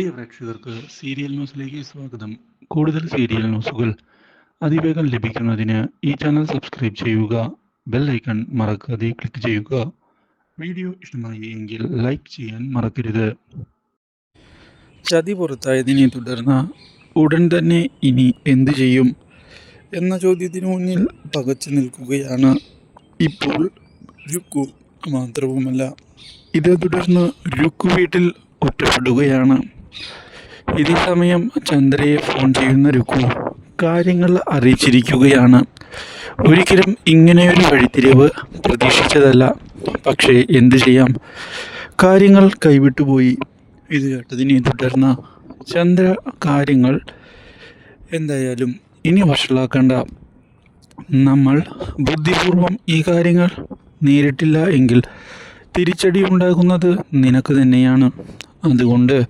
പ്രിയ പ്രേക്ഷകർക്ക് സീരിയൽ ന്യൂസിലേക്ക് സ്വാഗതം. കൂടുതൽ സീരിയൽ ന്യൂസുകൾ അതിവേഗം ലഭിക്കുന്നതിന് ഈ ചാനൽ സബ്സ്ക്രൈബ് ചെയ്യുക ബെൽ ഐക്കൺ മറക്കാതെ ക്ലിക്ക് ചെയ്യുക. വീഡിയോ ഇഷ്ടമായി എങ്കിൽ ലൈക്ക് ചെയ്യാൻ മറക്കരുത്. ചതി പുറത്തായതിനെ തുടർന്ന് ഉടൻ തന്നെ ഇനി എന്തു ചെയ്യും എന്ന ചോദ്യത്തിന് മുന്നിൽ പകച്ചു നിൽക്കുകയാണ്. ഇപ്പോൾ രുക്കു മാത്രവുമല്ല. ഇതേ തുടർന്ന് രുക്കു വീട്ടിൽ ഒറ്റപ്പെടുകയാണ്. ഇതേ സമയം ചന്ദ്രയെ ഫോൺ ചെയ്യുന്ന രുക്കു കാര്യങ്ങൾ അറിയിച്ചിരിക്കുകയാണ്. ഒരിക്കലും ഇങ്ങനെയൊരു വഴിത്തിരിവ് പ്രതീക്ഷിച്ചതല്ല. പക്ഷേ എന്തു ചെയ്യാം? കാര്യങ്ങൾ കൈവിട്ടുപോയി. ഇത് കേട്ടതിനെ തുടർന്ന് ചന്ദ്ര കാര്യങ്ങൾ എന്തായാലും ഇനി വഷളാക്കണ്ട. നമ്മൾ ബുദ്ധിപൂർവം ഈ കാര്യങ്ങൾ നേരിട്ടില്ല എങ്കിൽ തിരിച്ചടി ഉണ്ടാകുന്നത് നിനക്ക് തന്നെയാണ്. അതുകൊണ്ട്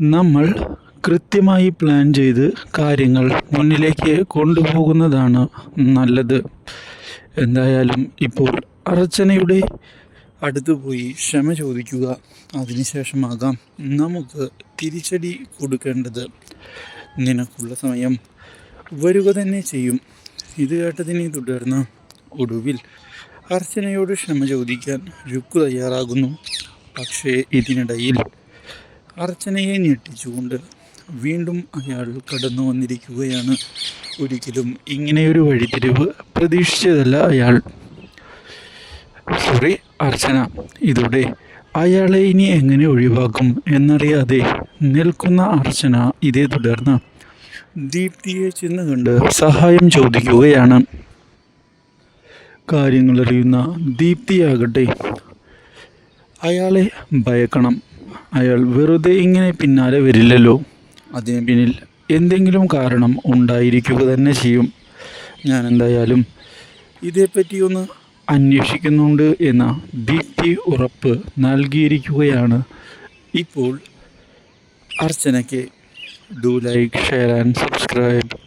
നമ്മൾ കൃത്യമായി പ്ലാൻ ചെയ്ത് കാര്യങ്ങൾ മുന്നിലേക്ക് കൊണ്ടുപോകുന്നതാണ് നല്ലത്. എന്തായാലും ഇപ്പോൾ അർച്ചനയുടെ അടുത്ത് പോയി ക്ഷമ ചോദിക്കുക. അതിനുശേഷമാകാം നമുക്ക് തിരിച്ചടി കൊടുക്കേണ്ടത്. നിനക്കുള്ള സമയം വരിക തന്നെ ചെയ്യും. ഇത് കേട്ടതിനെ തുടർന്ന് ഒടുവിൽ അർച്ചനയോട് ക്ഷമ ചോദിക്കാൻ രുക്കു തയ്യാറാകുന്നു. പക്ഷേ ഇതിനിടയിൽ അർച്ചനയെ ഞെട്ടിച്ചുകൊണ്ട് വീണ്ടും അയാൾ കടന്നു വന്നിരിക്കുകയാണ്. ഒരിക്കലും ഇങ്ങനെയൊരു വഴിതിരിവ് പ്രതീക്ഷിച്ചതല്ല അയാൾ. സോറി അർച്ചന ഇതോടെ അയാളെ ഇനി എങ്ങനെ ഒഴിവാക്കും എന്നറിയാതെ നിൽക്കുന്ന അർച്ചന ഇതേ തുടർന്ന് ദീപ്തിയെ ചെന്ന് കണ്ട് സഹായം ചോദിക്കുകയാണ്. കാര്യങ്ങളറിയുന്ന ദീപ്തിയാകട്ടെ അയാളെ ഭയക്കണം. അയാൾ വെറുതെ ഇങ്ങനെ പിന്നാലെ വരില്ലല്ലോ. അതിന് പിന്നിൽ എന്തെങ്കിലും കാരണം ഉണ്ടായിരിക്കുക തന്നെ ചെയ്യും. ഞാൻ എന്തായാലും ഇതേപ്പറ്റി ഒന്ന് അന്വേഷിക്കുന്നുണ്ട് എന്ന ദീപ്തി ഉറപ്പ് നൽകിയിരിക്കുകയാണ്. ഇപ്പോൾ അർച്ചനയ്ക്ക് do like share and subscribe